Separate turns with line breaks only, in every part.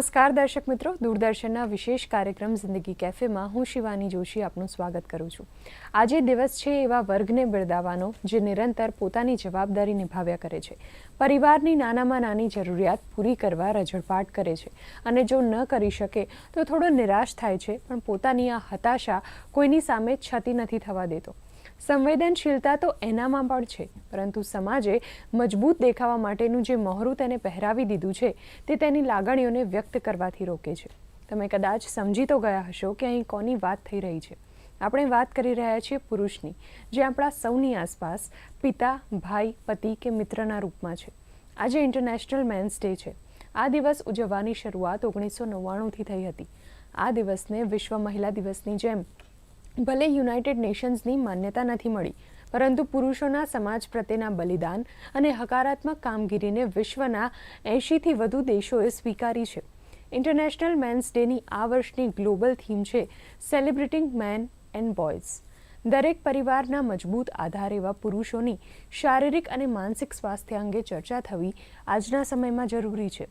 નમસ્કાર દર્શક મિત્રો. દૂરદર્શનના વિશેષ કાર્યક્રમ જિંદગી કેફેમાં હું શિવાની જોશી આપનું સ્વાગત કરું છું. આજે દિવસ છે એવા વર્ગને બિરદાવવાનો જે નિરંતર પોતાની જવાબદારી નિભાવ્યા કરે છે. પરિવારની નાનામાં નાની જરૂરિયાત પૂરી કરવા રજળપાટ કરે છે અને જો ન કરી શકે તો થોડો નિરાશ થાય છે પણ પોતાની આ હતાશા કોઈની સામે છતી નથી થવા દેતો. સંવેદનશીલતા તો એનામાં પણ છે, પરંતુ સમાજે મજબૂત દેખાવા માટેનું જે મહોરું તેને પહેરાવી દીધું છે, તે તેની લાગણીઓને વ્યક્ત કરવાથી રોકે છે. તમે કદાચ સમજી તો ગયા હશો કે અહીં કોની વાત થઈ રહી છે. આપણે વાત કરી રહ્યા છીએ પુરુષની, જે આપણા સૌની આસપાસ પિતા, ભાઈ, પતિ કે મિત્રના રૂપમાં છે. આજે ઇન્ટરનેશનલ મેન્સ ડે છે. આ દિવસ ઉજવવાની શરૂઆત ઓગણીસો નવ્વાણુંથી થઈ હતી. આ દિવસને વિશ્વ મહિલા દિવસની જેમ ભલે યુનાઇટેડ નેશન્સની માન્યતા નથી મળી, પરંતુ પુરુષોના સમાજ પ્રત્યેના બલિદાન અને હકારાત્મક કામગીરીને વિશ્વના એંશીથી વધુ દેશોએ સ્વીકારી છે. ઇન્ટરનેશનલ મેન્સ ડેની આ વર્ષની ગ્લોબલ થીમ છે સેલિબ્રેટિંગ મેન એન્ડ બોયઝ. દરેક પરિવારના મજબૂત આધાર એવા પુરુષોની શારીરિક અને માનસિક સ્વાસ્થ્ય અંગે ચર્ચા થવી આજના સમયમાં જરૂરી છે.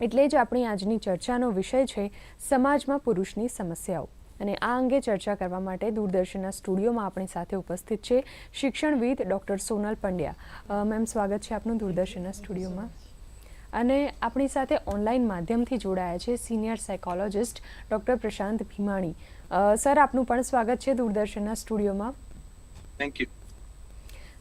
એટલે જ આપણી આજની ચર્ચાનો વિષય છે સમાજમાં પુરુષની સમસ્યાઓ. અને આ અંગે ચર્ચા કરવા માટે દૂરદર્શનના સ્ટુડિયોમાં આપણી સાથે ઉપસ્થિત છે શિક્ષણવિદ ડૉક્ટર સોનલ પંડ્યા. મેમ, સ્વાગત છે આપનું દૂરદર્શનના સ્ટુડિયોમાં. અને આપણી સાથે ઓનલાઈન માધ્યમથી જોડાયા છે senior psychologist doctor Prashant Bhimani. Sir, આપનું પણ સ્વાગત છે દૂરદર્શનના સ્ટુડિયોમાં.
થેન્ક યુ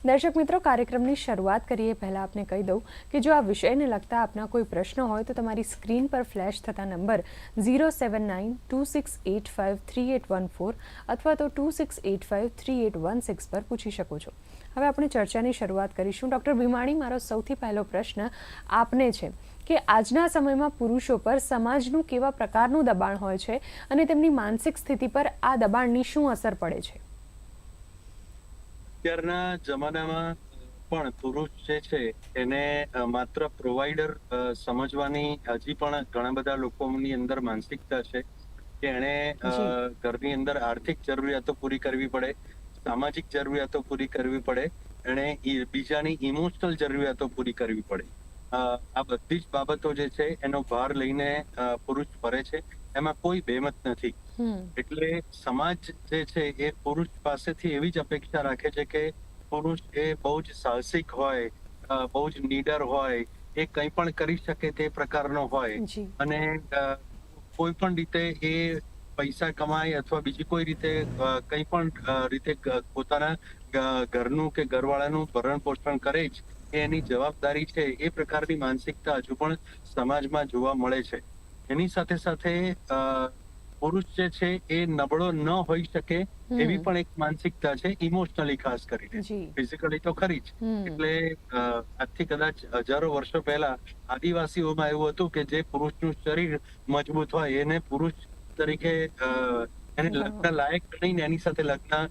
દર્શક મિત્રો, કાર્યક્રમની શરૂઆત કરીએ. પહેલાં આપને કહી દઉં કે જો આ વિષયને લગતા આપના કોઈ પ્રશ્નો હોય તો તમારી સ્ક્રીન પર ફ્લેશ થતા number zero seven nine two six eight five three eight one four અથવા તો two six eight five three eight one six પર પૂછી શકો છો. હવે આપણે ચર્ચાની શરૂઆત કરીશું. ડૉક્ટર ભીમાણી, મારો સૌથી પહેલો પ્રશ્ન આપને છે કે આજના સમયમાં પુરુષો પર સમાજનું કેવા પ્રકારનું દબાણ હોય છે અને તેમની માનસિક સ્થિતિ પર આ દબાણની શું અસર પડે છે?
અત્યારના જમાનામાં પણ પુરુષ જે છે એને માત્ર પ્રોવાઈડર સમજવાની હજી પણ ઘણા બધા લોકોની અંદર માનસિકતા છે કે એણે ઘરની અંદર આર્થિક જરૂરિયાતો પૂરી કરવી પડે સામાજિક જરૂરિયાતો પૂરી કરવી પડે એણે બીજાની ઇમોશનલ જરૂરિયાતો પૂરી કરવી પડે. આ બધી જ બાબતો જે છે એનો ભાર લઈને પુરુષ ફરે છે. એમાં કોઈ બેમત નથી. એટલે સમાજ જે છે એ પુરુષ પાસેથી એવી જ અપેક્ષા રાખે છે કે પુરુષ એ બહુ જ સાહસિક હોય બહુ જ નીડર હોય એ કંઈ પણ કરી શકે તે પ્રકારનો હોય. અને કોઈ પણ રીતે એ પૈસા કમાય અથવા બીજી કોઈ રીતે કંઈ પણ રીતે પોતાના ઘરનું કે ઘરવાળાનું ભરણ પોષણ કરે જ એની જવાબદારી છે એ પ્રકારની માનસિકતા હજુ પણ સમાજમાં જોવા મળે છે. એની સાથે સાથે પુરુષ જે છે એ નબળો ન હોઈ શકે એવી પણ એક માનસિકતા છે ઇમોશનલી ખાસ કરીને. ફિઝિકલી તો ખરી જ. એટલે આજથી કદાચ હજારો વર્ષો પહેલા આદિવાસીઓમાં એવું હતું કે જે પુરુષનું શરીર મજબૂત હોય એને પુરુષ તરીકે એને લગ્ન લાયક ગણીને એની સાથે લગ્ન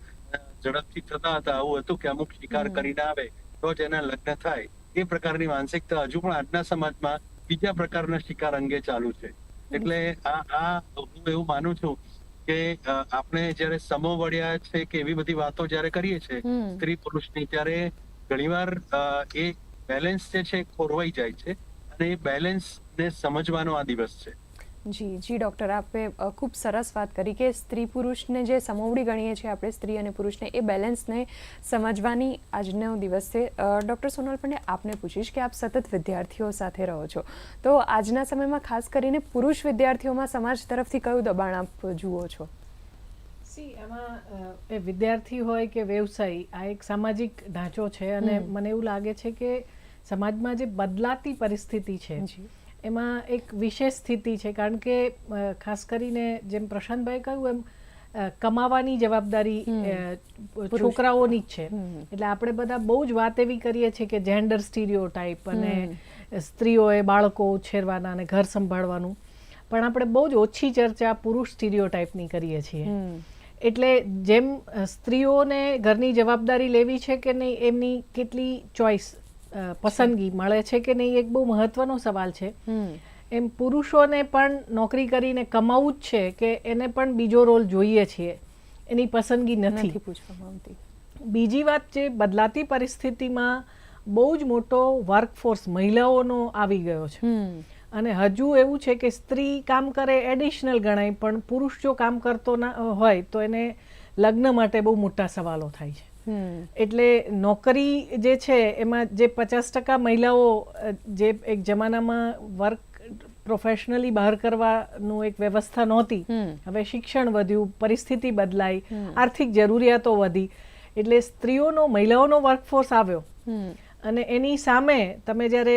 ઝડપથી થતા હતા. આવું હતું કે અમુક શિકાર. કરીને આવે તો જ એના લગ્ન થાય. એ પ્રકારની માનસિકતા હજુ પણ આજના સમાજમાં બીજા પ્રકારના શિકાર અંગે ચાલુ છે. એટલે આ આ હું એવું માનું છું કે આપણે જયારે સમો વળ્યા છે કે એવી બધી વાતો જ્યારે કરીએ છીએ સ્ત્રી પુરુષની ત્યારે ઘણીવાર એ બેલેન્સ જે છે એ ખોરવાઈ જાય છે અને એ બેલેન્સ ને સમજવાનો આ દિવસ છે.
જી જી ડૉક્ટર આપે ખૂબ સરસ વાત કરી કે સ્ત્રી પુરુષને જે સમોવડી ગણીએ છીએ આપણે સ્ત્રી અને પુરુષને એ બેલેન્સને સમજવાની આજનો દિવસ. છે ડૉક્ટર સોનલ પંડે આપને પૂછીશ કે આપ સતત વિદ્યાર્થીઓ સાથે રહો છો. તો આજના સમયમાં ખાસ કરીને પુરુષ વિદ્યાર્થીઓમાં સમાજ તરફથી કયું દબાણ આપ જુઓ છો?
સી એમાં એ વિદ્યાર્થી હોય કે વ્યવસાયી આ એક સામાજિક ઢાંચો છે અને મને એવું લાગે છે કે સમાજમાં જે બદલાતી પરિસ્થિતિ છે
જી.
એમાં એક વિશેષ સ્થિતિ છે કારણ કે ખાસ કરીને જેમ પ્રશાંતભાઈ કહ્યું એમ કમાવાની જવાબદારી છોકરાઓની જ છે. એટલે આપણે બધા બહુ જ વાત એવી કરીએ છીએ કે જેન્ડર સ્ટીરિયો ટાઈપ અને. સ્ત્રીઓએ બાળકો ઉછેરવાના અને ઘર સંભાળવાનું. પણ આપણે બહુ જ ઓછી ચર્ચા પુરુષ સ્ટીરિયો ટાઈપની કરીએ છીએ. એટલે જેમ સ્ત્રીઓને ઘરની જવાબદારી લેવી છે કે નહીં એમની કેટલી ચોઈસ પસંદગી મળે છે કે નહીં એક બહુ મહત્વનો સવાલ છે. એમ પુરુષોને પણ નોકરી કરીને કમાવું જ છે કે એને પણ બીજો રોલ જોઈએ છીએ એની પસંદગી નથી.
પૂછવામાં આવતી.
બીજી વાત જે બદલાતી પરિસ્થિતિમાં બહુ જ મોટો વર્કફોર્સ મહિલાઓનો આવી ગયો છે. અને હજુ એવું છે કે સ્ત્રી કામ કરે એડિશનલ ગણાય પણ પુરુષ જો કામ કરતો ના હોય તો એને લગ્ન માટે બહુ મોટા સવાલો થાય છે. એટલે નોકરી જે છે એમાં જે પચાસ ટકા મહિલાઓ જે એક જમાનામાં વર્ક પ્રોફેશનલી બહાર કરવાનું એક વ્યવસ્થા નહોતી. હવે શિક્ષણ વધ્યું પરિસ્થિતિ બદલાઈ આર્થિક જરૂરિયાતો વધી. એટલે સ્ત્રીઓનો મહિલાઓનો વર્કફોર્સ આવ્યો. અને એની સામે તમે જ્યારે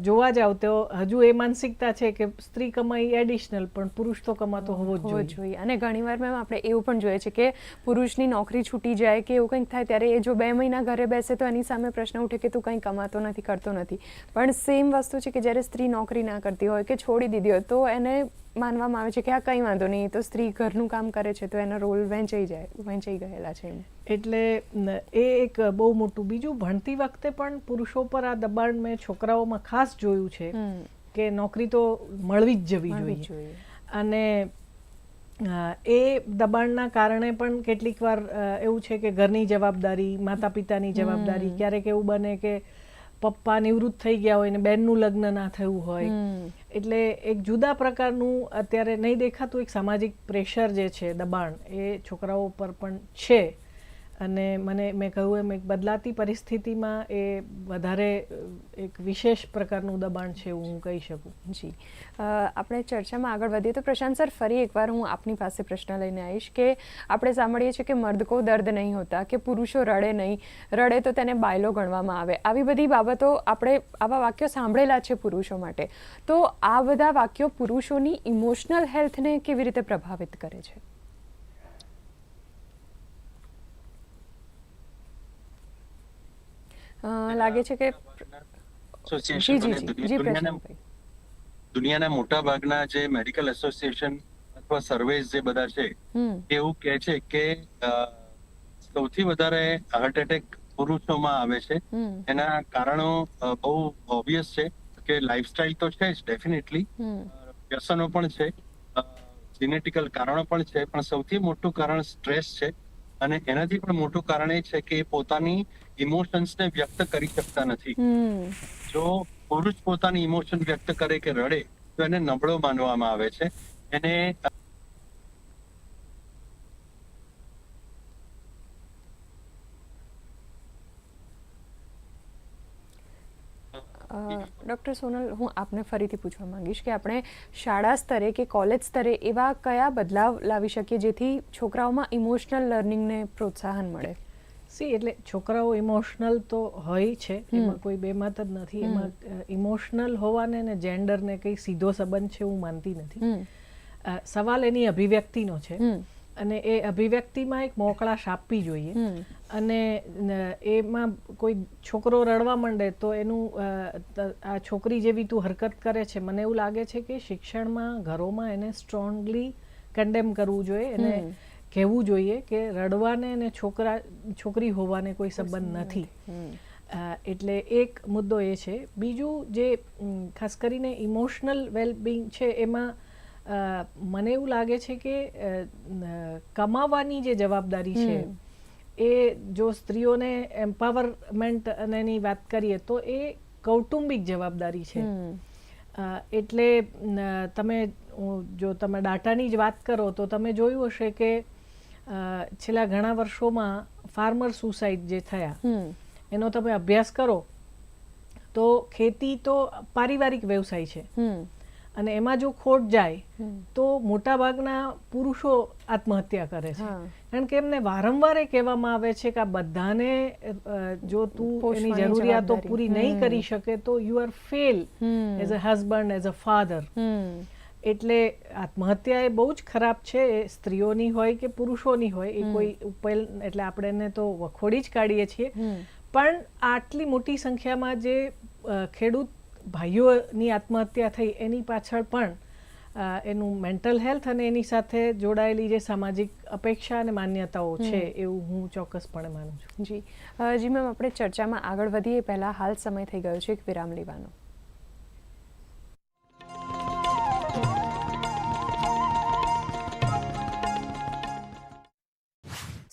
જોવા જાવ તો હજુ એ માનસિકતા છે કે સ્ત્રી કમાઈ એડિશનલ પણ પુરુષ તો કમાતો હોવો જ જોઈએ.
અને ઘણીવાર મેમ આપણે એવું પણ જોઈએ છે કે પુરુષની નોકરી છૂટી જાય કે એવું કંઈક થાય ત્યારે એ જો બે મહિના ઘરે બેસે તો એની સામે પ્રશ્ન ઉઠે કે તું કંઈ કમાતો નથી કરતો નથી. પણ સેમ વસ્તુ છે કે જ્યારે સ્ત્રી નોકરી ના કરતી હોય કે છોડી દીધી હોય તો એને માનવામાં આવે છે કે આ કંઈ વાંધો નહીં તો સ્ત્રી ઘરનું કામ કરે છે તો એનો રોલ વહેંચાઈ જાય વહેંચાઈ ગયેલા છે
એટલે એ એક બહુ મોટું બીજું ભણતી વખતે પણ પુરુષો પર આ દબાણ મેં છોકરાઓમાં ખાસ જોયું છે કે નોકરી તો મળવી જ જવી જોઈએ. અને એ દબાણના કારણે પણ કેટલીક વાર એવું છે કે ઘરની જવાબદારી માતા પિતાની જવાબદારી ક્યારેક એવું બને કે પપ્પા નિવૃત્ત થઈ ગયા હોય ને બેનનું લગ્ન ના થયું હોય. એટલે એક જુદા પ્રકારનું અત્યારે નહીં દેખાતું એક સામાજિક પ્રેશર જે છે દબાણ એ છોકરાઓ પર પણ છે. અને મને, મેં કહ્યું એમ, એક બદલાતી પરિસ્થિતિમાં એ વધારે એક વિશેષ પ્રકારનું દબાણ છે એવું હું કહી શકું.
જી. આપણે ચર્ચામાં આગળ વધીએ તો પ્રશાંત સર, ફરી એકવાર હું આપની પાસે પ્રશ્ન લઈને આવીશ કે આપણે સાંભળીએ છીએ કે મર્દ કો દર્દ નહીં હોતા, કે પુરુષો રડે નહીં. રડે તો તેને બાયલો ગણવામાં આવે. આવી બધી બાબતો આપણે આવા વાક્યો સાંભળેલા છે પુરુષો માટે. તો આ બધા વાક્યો પુરુષોની ઇમોશનલ હેલ્થને કેવી રીતે પ્રભાવિત કરે છે? લાગે છે કે
દુનિયાના મોટા ભાગના જે મેડિકલ એસોસિએશન અથવા સર્વેસ જે બધા છે એવું કહે છે કે સૌથી વધારે હાર્ટ એટેક પુરુષોમાં આવે છે. એના કારણો બહુ ઓબ્વિયસ છે કે લાઈફસ્ટાઈલ તો છે જ ડેફિનેટલી વ્યસનો પણ છે જીનેટિકલ કારણો પણ છે પણ સૌથી મોટું કારણ સ્ટ્રેસ છે. અને એનાથી પણ મોટું કારણ એ છે કે પોતાની ઇમોશન્સને વ્યક્ત કરી શકતા નથી. જો પુરુષ પોતાની ઇમોશન વ્યક્ત કરે કે રડે તો એને નબળો માનવામાં આવે છે. એને
ડૉક્ટર સોનલ હું આપને ફરીથી પૂછવા માંગીશ કે આપણે શાળા સ્તરે કે કોલેજ સ્તરે એવા કયા બદલાવ લાવી શકીએ જેથી છોકરાઓમાં ઇમોશનલ લર્નિંગને પ્રોત્સાહન મળે?
સી એટલે છોકરાઓ ઇમોશનલ તો હોય છે. એમાં કોઈ બેમત જ નથી. એમાં ઇમોશનલ હોવાને ને જેન્ડરને કંઈ સીધો સંબંધ છે હું માનતી નથી. સવાલ એની અભિવ્યક્તિનો છે. અને એ અભિવ્યક્તિમાં એક મોકળાશ આપવી જોઈએ. અને એમાં કોઈ છોકરો રડવા માંડે તો એનું આ છોકરી જેવી તું હરકત કરે છે. મને એવું લાગે છે કે શિક્ષણમાં ઘરોમાં એને સ્ટ્રોંગલી કન્ડેમ કરવું જોઈએ. એને કહેવું જોઈએ કે રડવાને અને છોકરા છોકરી હોવાને કોઈ સંબંધ નથી. એટલે એક મુદ્દો એ છે. બીજું જે ખાસ કરીને ઇમોશનલ વેલબિંગ છે એમાં મને એવું લાગે છે કે કમાવાની જે જવાબદારી છે એ જો સ્ત્રીઓને એમ્પાવરમેન્ટ અને એની વાત કરીએ તો એ કૌટુંબિક જવાબદારી છે. એટલે તમે જો તમે ડાટાની જ વાત કરો તો તમે જોયું હશે કે છેલ્લા ઘણા વર્ષોમાં ફાર્મર સુસાઇડ જે થયા એનો તમે અભ્યાસ કરો તો ખેતી તો પારિવારિક વ્યવસાય છે. અને એમાં જો ખોટ જાય
તો
તો મોટાભાગના પુરુષો આત્મહત્યા કરે છે. કારણ કે એમને વારંવાર એ કહેવામાં આવે છે કે આ બધાને જો તું એની જરૂરિયાતો પૂરી નહીં કરી શકે તો you
are
fail as a husband as a
father
એટલે આત્મહત્યા એ બહુ જ ખરાબ છે. એ સ્ત્રીઓની હોય કે પુરુષોની હોય એ કોઈ ઉપાય એટલે આપણે એને તો વખોડી જ કાઢીએ છીએ. પણ આટલી મોટી સંખ્યામાં જે ખેડૂત ભાઈઓની આત્મહત્યા થઈ એની પાછળ પણ એનું મેન્ટલ હેલ્થ અને એની સાથે જોડાયેલી જે સામાજિક અપેક્ષા અને માન્યતાઓ છે એવું હું ચોક્કસપણે માનું છું.
જી. જી મેમ આપણે ચર્ચામાં આગળ વધીએ. પહેલાં હાલ સમય થઈ ગયો છે એક વિરામ લેવાનો.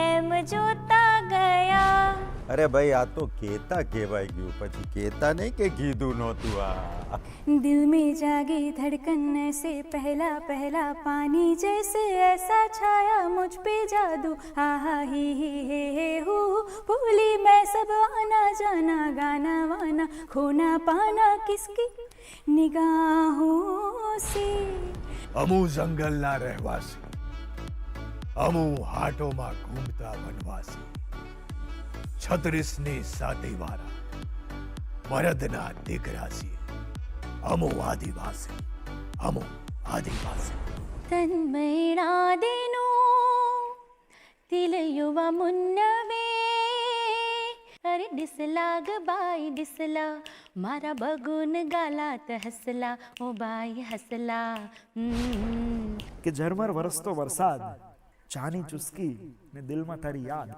એમ જોતા ગયા
અરે ભાઈ આ તો કેતા કહેવાય ગયું પછી કેતા નહીં કે કીધું નહોતું આ
दिल में जागी धड़कन ऐसे पहला पहला पानी जैसे ऐसा छाया मुझ पे जादू आहा ही ही हे हे हू भूली मैं सब आना जाना गाना वाना खोना पाना किसकी निगाहों से
અમુ જંગલના રહેવાસી અમુ હાટોમાં ઘૂમતા વનવાસી. છત્રીસની સાતી વાળા મરદના દીકરા છીએ અમુ આદિવાસી. અમુ આદિવાસી
ತನ್ಮೈಣಾದೆನು ತಿಳಿಯುವ ಮುನ್ನವೇ ಅರೆ ಡಿಸಲಾಗ ಬಾಯಿ ಡಿಸಲ ಮಾರ ಬಗುನ್ ಗಾಲಾತ ಹಸಲ ಓ ಬಾಯಿ ಹಸಲ
કે ઝરમર વરસતો વરસાદ ચાની ચુસ્કી ને દિલમાં તારી યાદ.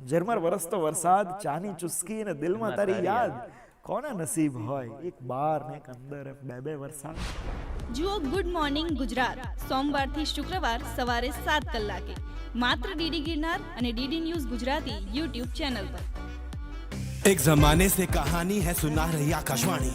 ઝરમર વરસતો વરસાદ ચાની ચુસ્કી ને દિલમાં તારી યાદ. કોના નસીબ હોય એક બાર ને એક અંદર બે બે વરસાદ?
જુઓ ગુડ મોર્નિંગ ગુજરાત. સોમવારથી શુક્રવાર સવારે સાત કલાકે. માત્ર ડીડી ગિરનાર અને DD news Gujarati YouTube channel પર.
એક જમાને સે કહાની હે સુના રહી આકાશવાણી.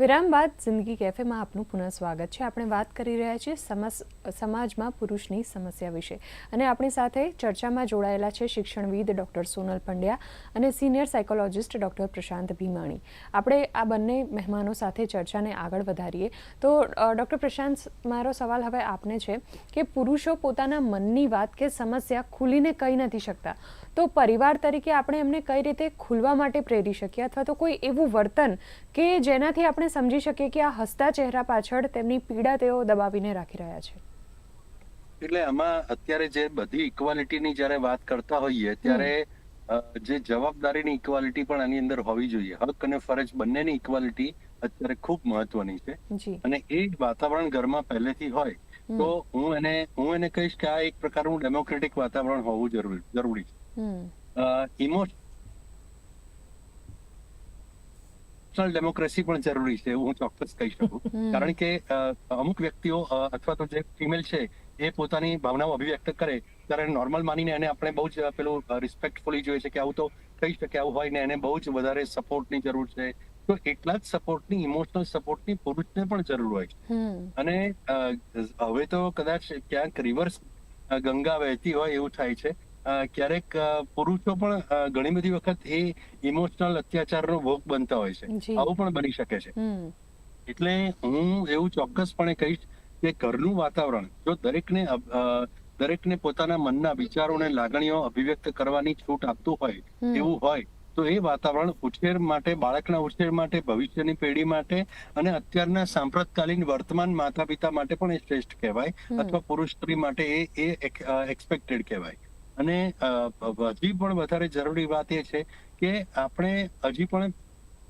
વિરામ બાદ જિંદગી કેફેમાં આપનું પુનઃ સ્વાગત છે. આપણે વાત કરી રહ્યા છીએ સમાજમાં પુરુષની સમસ્યા વિશે. અને આપણી સાથે ચર્ચામાં જોડાયેલા છે શિક્ષણવિદ ડૉક્ટર સોનલ પંડ્યા અને senior psychologist doctor Prashant Bhimani. આપણે આ બંને મહેમાનો સાથે ચર્ચાને આગળ વધારીએ. તો ડૉક્ટર પ્રશાંત, મારો સવાલ હવે આપને છે કે પુરુષો પોતાના મનની વાત કે સમસ્યા ખુલીને કહી નથી શકતા. તો પરિવાર તરીકે આપણે એમને કઈ રીતે ખુલવા માટે પ્રેરી શકીએ? અથવા તો કોઈ એવું વર્તન કે જેનાથી આપણે સમજી શકીએ કે આ હસતા ચહેરા પાછળ તેમની પીડા તેઓ દબાવીને રાખી રહ્યા છે?
એટલે આમાં અત્યારે જે બધી ઇક્વાલિટીની જ્યારે વાત કરતા હોઈએ ત્યારે જે જવાબદારીની ઇક્વાલિટી પણ આની અંદર હોવી જોઈએ. હક અને ફરજ બંનેની ઇક્વાલિટી અત્યારે ખૂબ મહત્વની છે. અને એ જ વાતાવરણ ઘરમાં પહેલેથી હોય તો હું એને હું એને કહીશ કે આ એક પ્રકારનું ડેમોક્રેટિક વાતાવરણ હોવું જરૂરી જરૂરી છે. ઇમોશનલ ડેમોક્રેસી પણ જરૂરી છે હું ચોક્કસ કહી શકું કારણ કે અમુક વ્યક્તિઓ અથવા તો જે ફિમેલ છે એ પોતાની ભાવનાઓ અભિવ્યક્ત કરે ત્યારે નોર્મલ માનીને એને આપણે બહુ જ પેલું રિસ્પેક્ટફુલી જોઈએ છે કે આવું તો કહી શકે આવું હોય ને એને બહુ જ વધારે સપોર્ટની જરૂર છે તો એટલા જ સપોર્ટની ઇમોશનલ સપોર્ટની પુરુષને પણ જરૂર હોય છે અને હવે તો કદાચ ક્યાંક રિવર્સ ગંગા વહેતી હોય એવું થાય છે ક્યારેક પુરુષો પણ ઘણી બધી વખત એ ઇમોશનલ અત્યાચારનો ભોગ બનતા હોય છે. આવું પણ બની શકે છે. એટલે હું એવું ચોક્કસપણે કહીશ કે ઘરનું વાતાવરણ જો દરેકને દરેકને પોતાના મનના વિચારો અને લાગણીઓ અભિવ્યક્ત કરવાની છૂટ આપતું હોય એવું હોય તો એ વાતાવરણ ઉછેર માટે બાળકના ઉછેર માટે ભવિષ્યની પેઢી માટે અને અત્યારના સાંપ્રતકાલીન વર્તમાન માતા પિતા માટે પણ એ શ્રેષ્ઠ કહેવાય અથવા પુરુષ સ્ત્રી માટે એ એ એક્સપેક્ટેડ કહેવાય. અને હજી પણ વધારે જરૂરી વાત એ છે કે આપણે હજી પણ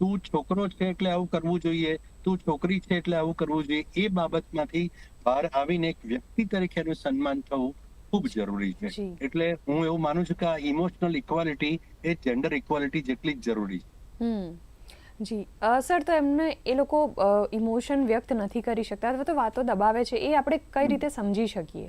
તું છોકરો છે એટલે આવું કરવું જોઈએ તું છોકરી છે એટલે આવું કરવું જોઈએ એ બાબતમાંથી બહાર આવીને એક વ્યક્તિ તરીકેનું સન્માન થવું ખૂબ જરૂરી છે. એટલે હું એવું માનું છું કે આ ઇમોશનલ ઇક્વાલિટી એ જેન્ડર ઇક્વાલિટી જેટલી જ જરૂરી છે.
હમ. જી. સર તો એમને એ લોકો ઇમોશન વ્યક્ત નથી કરી શકતા અથવા તો વાતો દબાવે છે એ આપણે કઈ રીતે સમજી શકીએ?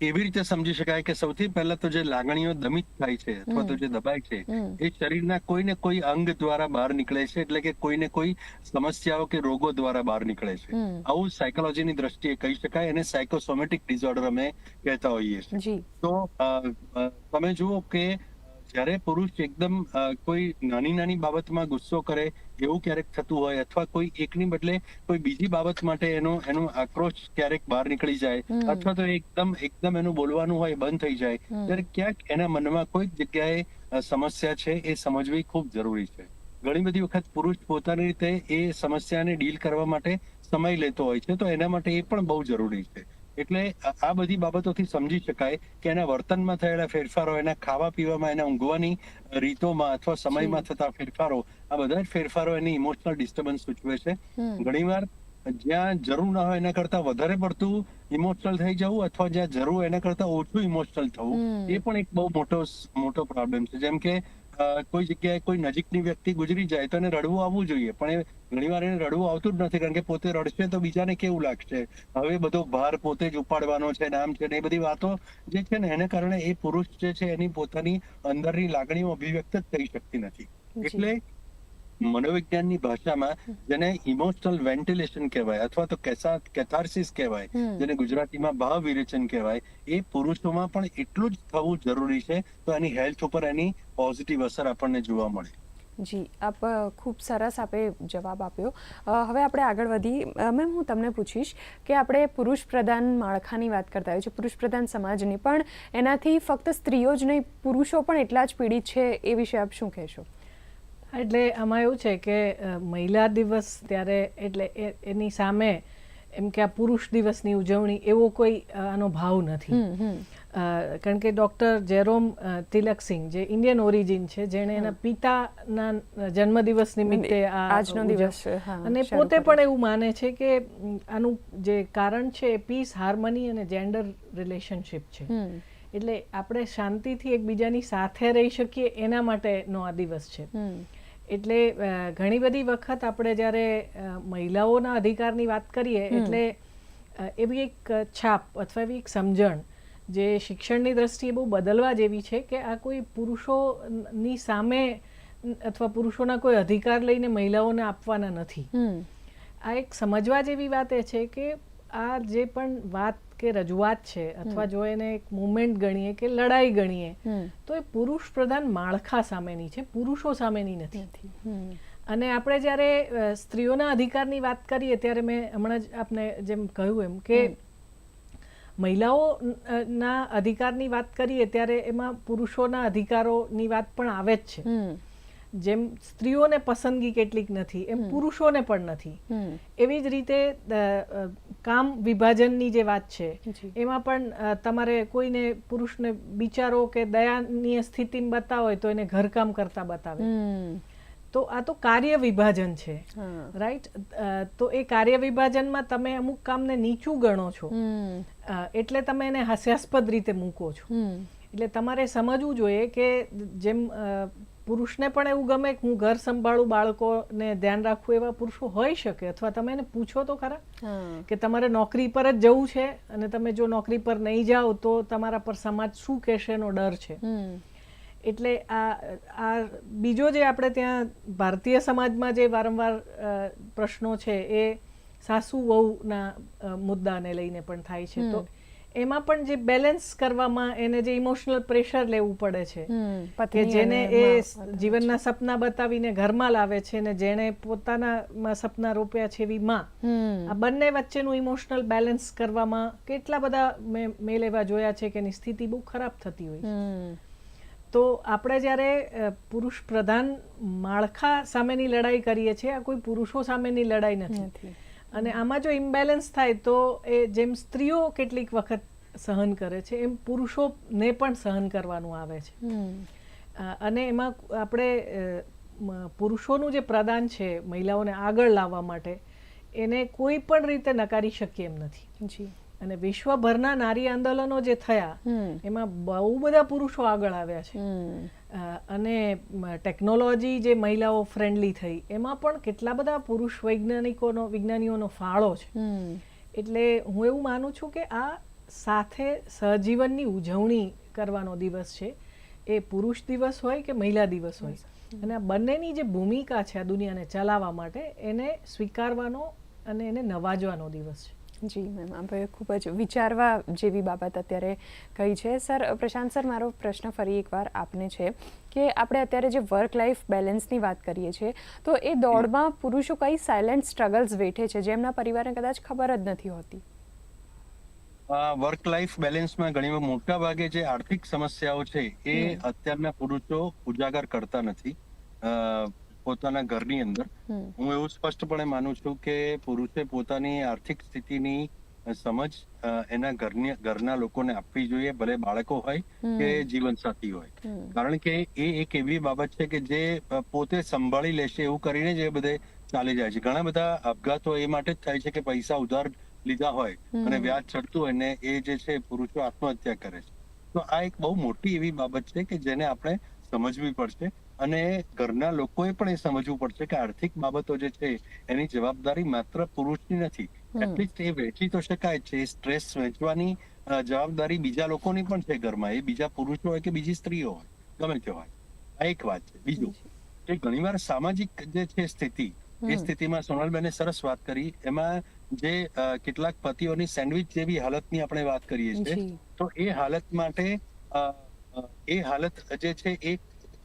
એવી રીતે સમજી શકાય કે સૌથી પહેલા તો જે લાગણીઓ દમિત થાય છે અથવા તો જે દબાય છે એ શરીરના કોઈને કોઈ અંગ દ્વારા બહાર નીકળે છે એટલે કે કોઈને કોઈ સમસ્યાઓ કે રોગો દ્વારા બહાર નીકળે છે. આવું સાયકોલોજીની દ્રષ્ટિએ કહી શકાય અને સાયકોસોમેટિક ડિસઓર્ડર અમે કહેતા હોઈએ છીએ. તો તમે જુઓ કે જ્યારે પુરુષ એકદમ કોઈ નાની નાની બાબતમાં ગુસ્સો કરે એવું ક્યારેક થતું હોય અથવા કોઈ એકની બદલે કોઈ બીજી બાબત માટે એનો એનો આક્રોશ ક્યારેક બહાર નીકળી જાય અથવા તો એકદમ એકદમ એનું બોલવાનું હોય બંધ થઈ જાય ત્યારે ક્યાંક એના મનમાં કોઈક જગ્યાએ સમસ્યા છે એ સમજવી ખૂબ જરૂરી છે. ઘણી બધી વખત પુરુષ પોતાની રીતે એ સમસ્યાને ડીલ કરવા માટે સમય લેતો હોય છે તો એના માટે એ પણ બહુ જરૂરી છે. એટલે આ બધી બાબતોથી સમજી શકાય કે એના વર્તનમાં થયેલા ફેરફારો એના ખાવા પીવામાં એના ઊંઘવાની રીતોમાં અથવા સમયમાં થતા ફેરફારો આ બધા જ ફેરફારો એની ઇમોશનલ ડિસ્ટર્બન્સ સૂચવે છે. ઘણીવાર જ્યાં જરૂર ના હોય એના કરતા વધારે પડતું ઇમોશનલ થઈ જવું અથવા જ્યાં જરૂર એના કરતા ઓછું ઇમોશનલ થવું એ પણ એક બહુ મોટો મોટો પ્રોબ્લેમ છે. જેમ કે કોઈ જગ્યાએ કોઈ નજીકની વ્યક્તિ ગુજરી જાય તો એને રડવું આવવું જોઈએ. પણ એ ઘણીવાર એને રડવું આવતું જ નથી કારણ કે પોતે રડશે તો બીજાને કેવું લાગશે? હવે બધો ભાર પોતે જ ઉપાડવાનો છે નામ છે ને એ બધી વાતો જે છે ને એને કારણે એ પુરુષ જે છે એની પોતાની અંદરની લાગણીઓ અભિવ્યક્ત જ થઈ શકતી નથી. એટલે મનોવિજ્ઞાનની ભાષામાં જેને ઇમોશનલ વેન્ટિલેશન કહેવાય અથવા તો કેથાર્સિસ કહેવાય. જેને ગુજરાતીમાં ભાવ વિરેચન કહેવાય એ પુરુષોમાં પણ એટલું જ થવું જરૂરી છે તો એની હેલ્થ ઉપર એની પોઝિટિવ અસર આપણને જોવા મળે.
જી આપ ખૂબ સરસ આપે જવાબ આપ્યો. હવે આપણે આગળ વધી મેમ હું તમને પૂછીશ કે આપણે પુરુષ પ્રધાન માળખાની વાત કરતા હોઈએ છીએ પુરુષ પ્રધાન સમાજની પણ એનાથી ફક્ત સ્ત્રીઓ જ નહીં પુરુષો પણ એટલા જ પીડિત છે એ વિશે આપ શું કહેશો?
એટલે આમાં એવું છે કે મહિલા દિવસ ત્યારે એટલે એની સામે એમ કે આ પુરુષ દિવસની ઉજવણી એવો કોઈ આનો ભાવ નથી. કારણ કે ડૉક્ટર જેરોમ તિલકસિંહ જે ઇન્ડિયન ઓરિજિન છે જેણે એના પિતાના જન્મદિવસ નિમિત્તે
આજનો દિવસ,
અને પોતે પણ એવું માને છે કે આનું જે કારણ છે એ પીસ હાર્મની અને જેન્ડર રિલેશનશિપ છે. એટલે આપણે શાંતિથી એકબીજાની સાથે રહી શકીએ એના માટેનો આ દિવસ છે. એટલે ઘણી બધી વખત આપણે જ્યારે મહિલાઓના અધિકારની વાત કરીએ એટલે એવી એક છાપ અથવા એવી એક સમજણ જે શિક્ષણની દ્રષ્ટિએ બહુ બદલવા જેવી છે કે આ કોઈ પુરુષોની સામે અથવા પુરુષોના કોઈ અધિકાર લઈને મહિલાઓને આપવાના નથી. આ એક સમજવા જેવી વાત એ છે કે આ જે પણ વાત કે રજૂઆત છે અથવા જો એને એક મુવમેન્ટ ગણીએ કે લડાઈ ગણીએ તો એ પુરુષ પ્રધાન માળખા સામેની છે પુરુષો સામેની નથી. અને આપણે જ્યારે સ્ત્રીઓના અધિકારની વાત કરીએ ત્યારે મેં હમણાં જ આપને જેમ કહ્યું એમ કે મહિલાઓ અ, ના અધિકારની વાત કરીએ ત્યારે એમાં પુરુષોના અધિકારોની વાત પણ આવે જ છે. જેમ સ્ત્રીઓને પસંદગી કેટલીક નથી એમ પુરુષોને પણ નથી. એવી જ રીતે કામ વિભાજનની જે વાત છે એમાં પણ તમારે કોઈને પુરુષને બિચારો કે દયાનીય સ્થિતિમાં બતાવો હોય તો એને ઘરકામ કરતા બતાવે. તો આ તો કાર્ય વિભાજન છે રાઈટ? તો એ કાર્ય વિભાજનમાં તમે અમુક કામને નીચું ગણો છો એટલે તમે એને હાસ્યાસ્પદ રીતે મૂકો છો. એટલે તમારે સમજવું જોઈએ કે જેમ પુરુષને પણ એવું ગમે કે હું ઘર સંભાળું બાળકોને ધ્યાન રાખું એવા પુરુષો હોઈ શકે. અથવા તમે એને પૂછો તો ખરા કે તમારે નોકરી પર જ જવું છે અને તમે જો નોકરી પર નહીં જાઓ તો તમારા પર સમાજ શું કહેશે એનો ડર છે. એટલે આ આ બીજો જે આપણે ત્યાં ભારતીય સમાજમાં જે વારંવાર પ્રશ્નો છે એ સાસુ વહુના મુદ્દાને લઈને પણ થાય છે. તો એમાં પણ જે બેલેન્સ કરવામાં એને જે ઇમોશનલ પ્રેશર લેવું પડે છે કે જેને એ જીવનના સપના બતાવીને ઘરમાં લાવે છે ને જેણે પોતાના સપના રોપ્યા છે એવી માં. આ બંને વચ્ચેનું ઇમોશનલ બેલેન્સ કરવામાં કેટલા બધા મેં મેલ એવા જોયા છે કે એની સ્થિતિ બહુ ખરાબ થતી હોય છે. તો આપણે જ્યારે પુરુષ પ્રધાન માળખા સામેની લડાઈ કરીએ છીએ આ કોઈ પુરુષો સામેની લડાઈ નથી.
નથી.
અને આમાં જો ઇમ્બેલેન્સ થાય તો એ જેમ સ્ત્રીઓ કેટલીક વખત સહન કરે છે એમ પુરુષોને પણ સહન કરવાનું આવે છે. અને એમાં આપણે પુરુષોનું જે પ્રદાન છે મહિલાઓને આગળ લાવવા માટે એને કોઈ પણ રીતે નકારી શકીએ એમ નથી.
જી.
અને વિશ્વભરના નારી આંદોલનો જે થયા એમાં બહુ બધા પુરુષો આગળ આવ્યા છે. અને ટેકનોલોજી જે મહિલાઓ ફ્રેન્ડલી થઈ એમાં પણ કેટલા બધા પુરુષ વૈજ્ઞાનિકોનો વિજ્ઞાનીઓનો ફાળો છે. એટલે હું એવું માનું છું કે આ સાથે સહજીવનની ઉજવણી કરવાનો દિવસ છે. એ પુરુષ દિવસ હોય કે મહિલા દિવસ હોય. અને આ બંનેની જે ભૂમિકા છે આ દુનિયાને ચલાવવા માટે એને સ્વીકારવાનો અને એને નવાજવાનો દિવસ છે.
જી મેમ આપણે ખૂબ જ વિચારવા જેવી બાબત અત્યારે કહી છે. સર પ્રશાંત સર મારો પ્રશ્ન ફરી એકવાર આપને છે કે આપણે અત્યારે જે વર્ક લાઈફ બેલેન્સની વાત કરીએ છીએ તો એ દોડમાં પુરુષો કઈ સાયલેન્ટ સ્ટ્રગલ્સ વેઠે છે જેમના પરિવારને કદાચ ખબર જ નથી હોતી?
વર્ક લાઈફ બેલેન્સમાં ઘણી મોટા ભાગે જે આર્થિક સમસ્યાઓ છે એ અત્યારના પુરુષો ઉજાગર કરતા નથી. પોતાના ઘરની અંદર. હું એવું સ્પષ્ટપણે માનું છું કે પુરુષે પોતાની આર્થિક સ્થિતિની સમજ એના ઘરની ઘરના લોકોને આપવી જોઈએ ભલે બાળકો હોય કે જીવનસાથી હોય. કારણ કે એ એક એવી બાબત છે કે જે પોતે સંભાળી લેશે એવું કરીને જ એ બધે ચાલી જાય છે. ઘણા બધા આપઘાતો એ માટે જ થાય છે કે પૈસા ઉધાર લીધા હોય અને વ્યાજ ચડતું હોય ને એ જે છે પુરુષો આત્મહત્યા કરે છે. તો આ એક બહુ મોટી એવી બાબત છે કે જેને આપણે સમજવી પડશે. અને ઘરના લોકોએ પણ એ સમજવું પડશે કે આર્થિક બાબતો જે છે એની જવાબદારી માત્ર પુરુષની નથી. એટલીસ્ટ એ વહેંચી તો શકાય છે. સ્ટ્રેસ વહેંચવાની જવાબદારી બીજા લોકોની પણ છે ઘરમાં. એ બીજા પુરુષો હોય કે બીજી સ્ત્રીઓ હોય. ગમે તે હોય. આ એક વાત છે. બીજું કે ઘણીવાર સામાજિક જે છે સ્થિતિ એ સ્થિતિમાં સોનલબેને સરસ વાત કરી. એમાં જે કેટલાક પતિઓની સેન્ડવિચ જેવી હાલતની આપણે વાત કરીએ છીએ તો એ હાલત માટે એ હાલત જે છે એ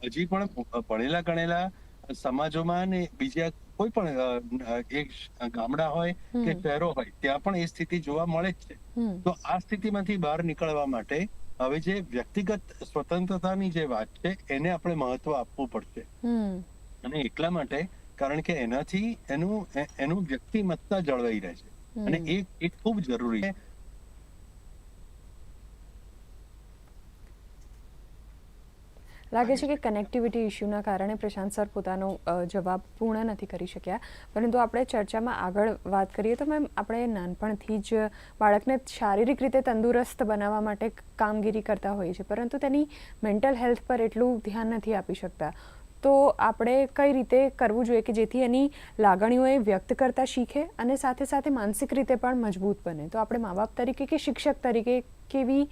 હજી પણ ભણેલા ગણેલા સમાજોમાં ને બીજા કોઈ પણ એક ગામડા હોય કે શહેરો હોય ત્યાં પણ એ સ્થિતિ જોવા મળે જ છે. તો આ સ્થિતિમાંથી બહાર નીકળવા માટે હવે જે વ્યક્તિગત સ્વતંત્રતાની જે વાત છે એને આપણે મહત્વ આપવું પડશે. અને એટલા માટે કારણ કે એનાથી એનું એનું વ્યક્તિમત્તા જળવાઈ રહે છે. અને એ એ ખૂબ જરૂરી છે.
લાગે છે કે કનેક્ટિવિટી ઇશ્યુના કારણે પ્રશાંત સર પોતાનો જવાબ પૂર્ણ નથી કરી શક્યા. પરંતુ આપણે ચર્ચામાં આગળ વાત કરીએ તો મેમ, આપણે નાનપણથી જ બાળકને શારીરિક રીતે તંદુરસ્ત બનાવવા માટે કામગીરી કરતા હોઈએ છીએ. પરંતુ તેની મેન્ટલ હેલ્થ પર એટલું ધ્યાન નથી આપી શકતા. તો આપણે કઈ રીતે કરવું જોઈએ કે જેથી એની લાગણીઓ એ વ્યક્ત કરતા શીખે અને સાથે સાથે માનસિક રીતે પણ મજબૂત બને? તો આપણે મા બાપ તરીકે કે શિક્ષક તરીકે કેવી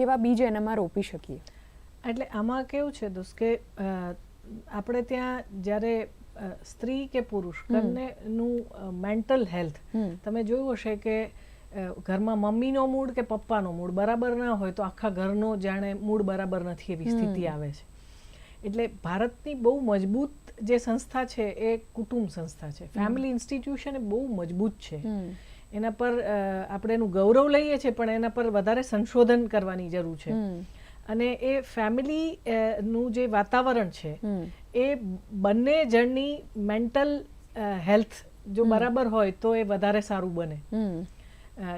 કેવા બીજ એનામાં રોપી શકીએ?
એટલે આમાં કેવું છે દોસ્ત કે આપણે ત્યાં જ્યારે સ્ત્રી કે પુરુષ બંનેનું મેન્ટલ હેલ્થ તમે જોયું હશે કે ઘરમાં મમ્મીનો મૂડ કે પપ્પાનો મૂડ બરાબર ના હોય તો આખા ઘરનો જાણે મૂડ બરાબર નથી એવી સ્થિતિ આવે છે. એટલે ભારતની બહુ મજબૂત જે સંસ્થા છે એ કુટુંબ સંસ્થા છે. ફેમિલી ઇન્સ્ટિટ્યુશન એ બહુ મજબૂત છે. એના પર આપણે એનું ગૌરવ લઈએ છીએ પણ એના પર વધારે સંશોધન કરવાની જરૂર છે. અને એ ફેમિલી નું જે વાતાવરણ છે એ બંને જણની મેન્ટલ હેલ્થ જો બરાબર હોય તો એ વધારે સારું બને.
હમ.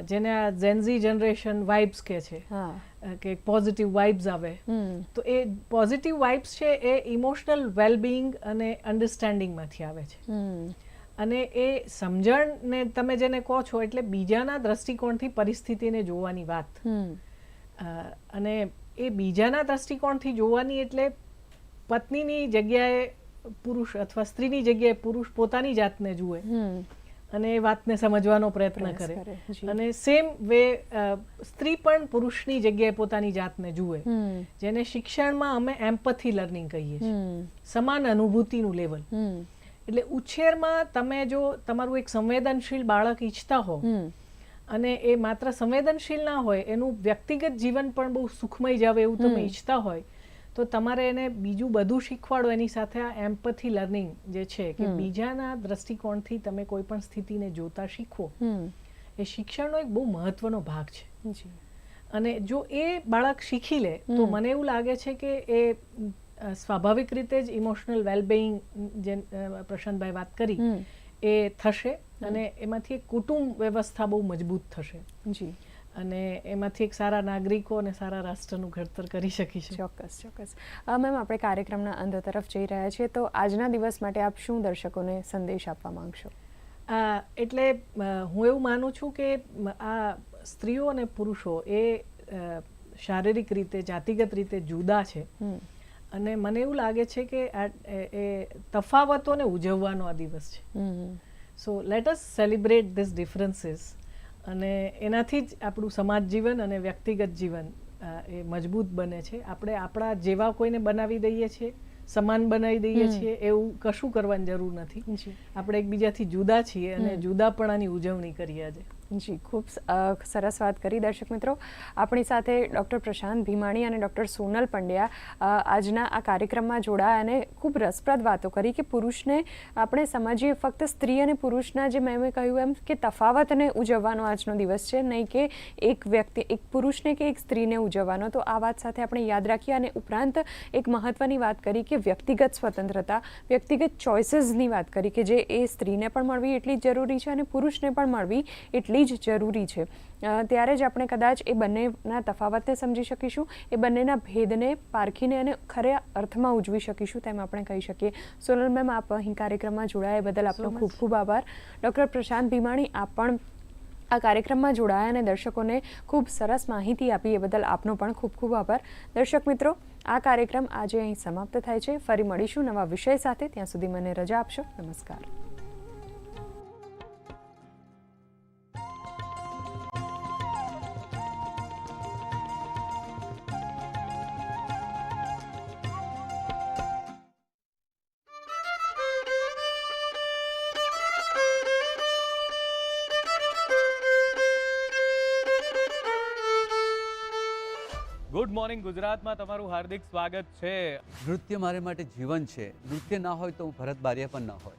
જેને આ ઝેન્ઝી જનરેશન વાઇબ્સ કે છે
હા.
કે પોઝિટિવ વાઇબ્સ આવે
હમ.
તો એ પોઝિટિવ વાઇબ્સ છે એ ઇમોશનલ વેલબિંગ અને અન્ડરસ્ટેન્ડિંગમાંથી આવે છે. અને એ સમજણને તમે જેને કહો છો એટલે બીજાના દ્રષ્ટિકોણથી પરિસ્થિતિને જોવાની વાત. અને એ બીજાના દ્રષ્ટિકોણથી જોવાની એટલે પત્નીની જગ્યાએ પુરુષ અથવા સ્ત્રીની જગ્યાએ પુરુષ પોતાની જાતને જુએ અને એ વાતને સમજવાનો પ્રયત્ન કરે. અને સેમ વે સ્ત્રી પણ પુરુષની જગ્યાએ પોતાની જાતને જુએ. જેને શિક્ષણમાં અમે એમ્પથી લર્નિંગ કહીએ છીએ. સમાન અનુભૂતિનું લેવલ એટલે ઉછેરમાં તમે જો તમારું એક સંવેદનશીલ બાળક ઈચ્છતા હો અને એ માત્ર સંવેદનશીલ ના હોય એનું વ્યક્તિગત જીવન પણ બહુ સુખમય જાવે એવું તમે ઈચ્છતા હોય તો તમારે એને બીજું બધું શીખવાડો એની સાથે આ એમ્પથી લર્નિંગ જે છે કે બીજાના દ્રષ્ટિકોણથી તમે કોઈ પણ સ્થિતિને જોતા શીખવો
હમ.
એ શિક્ષણનો એક બહુ મહત્વનો ભાગ છે. અને જો એ બાળક શીખી લે તો મને એવું લાગે છે કે એ સ્વાભાવિક રીતે જ ઇમોશનલ વેલબિંગ જે પ્રશાંતભાઈ વાત કરી એ થશે. અને એમાંથી એક કુટુંબ વ્યવસ્થા બહુ મજબૂત થશે.
જી.
અને એમાંથી એક સારા નાગરિકો અને સારા રાષ્ટ્રનું ઘડતર કરી શકીશું.
ચોક્કસ ચોક્કસ. મેમ આપણે કાર્યક્રમના અંત તરફ જઈ રહ્યા છીએ તો આજના દિવસ માટે આપ શું દર્શકોને સંદેશ આપવા માંગશો?
એટલે હું એવું માનું છું કે આ સ્ત્રીઓ અને પુરુષો એ શારીરિક રીતે જાતિગત રીતે જુદા છે. અને મને એવું લાગે છે કે આ એ તફાવતોને ઉજવવાનો આ દિવસ છે. So let us celebrate this differences અને એનાથી જ આપણું સમાજ જીવન અને વ્યક્તિગત જીવન એ મજબૂત બને છે. આપણે આપણા જેવા કોઈને બનાવી દઈએ છીએ સમાન બનાવી દઈએ છીએ એવું કશું કરવાની જરૂર નથી. આપણે એકબીજાથી જુદા છીએ અને જુદાપણાની ઉજવણી કરીએ આજે.
જી, ખૂબ સરસ વાત કરી દર્શક મિત્રો. આપણી સાથે ડૉક્ટર પ્રશાંત ભીમાણી અને ડૉક્ટર સોનલ પંડ્યા આજના આ કાર્યક્રમમાં જોડાયા અને ખૂબ રસપ્રદ વાતો કરી કે પુરુષને આપણે સમજીએ ફક્ત સ્ત્રી અને પુરુષના જે મેં કહ્યું એમ કે તફાવતને ઉજવવાનો આજનો દિવસ છે, નહીં કે એક વ્યક્તિ, એક પુરુષને કે એક સ્ત્રીને ઉજવવાનો. તો આ વાત સાથે આપણે યાદ રાખીએ અને ઉપરાંત એક મહત્ત્વની વાત કરી કે વ્યક્તિગત સ્વતંત્રતા, વ્યક્તિગત ચોઇસીસની વાત કરી કે જે એ સ્ત્રીને પણ મળવી એટલી જ જરૂરી છે અને પુરુષને પણ મળવી એટલી જ જરૂરી છે. ત્યારે જ આપણે કદાચ એ બંનેના તફાવતને સમજી શકીશું એ બંનેના ભેદને પારખીને અને ખરા અર્થમાં ઉજવી શકીશું તેમ આપણે કહી શકીએ. સોનલ મેમ આપ અહીં કાર્યક્રમમાં જોડાયા એ બદલ આપનો ખૂબ ખૂબ આભાર. ડૉક્ટર પ્રશાંત ભીમાણી આપ પણ આ કાર્યક્રમમાં જોડાયા અને દર્શકોને ખૂબ સરસ માહિતી આપી એ બદલ આપનો પણ ખૂબ ખૂબ આભાર. દર્શક મિત્રો આ કાર્યક્રમ આજે અહીં સમાપ્ત થાય છે. ફરી મળીશું નવા વિષય સાથે. ત્યાં સુધી મને રજા આપશો. નમસ્કાર.
ગુજરાતમાં તમારું હાર્દિક સ્વાગત છે.
નૃત્ય મારે માટે જીવન છે. નૃત્ય ના હોય તો હું ભરત બારિયા પણ ન હોય.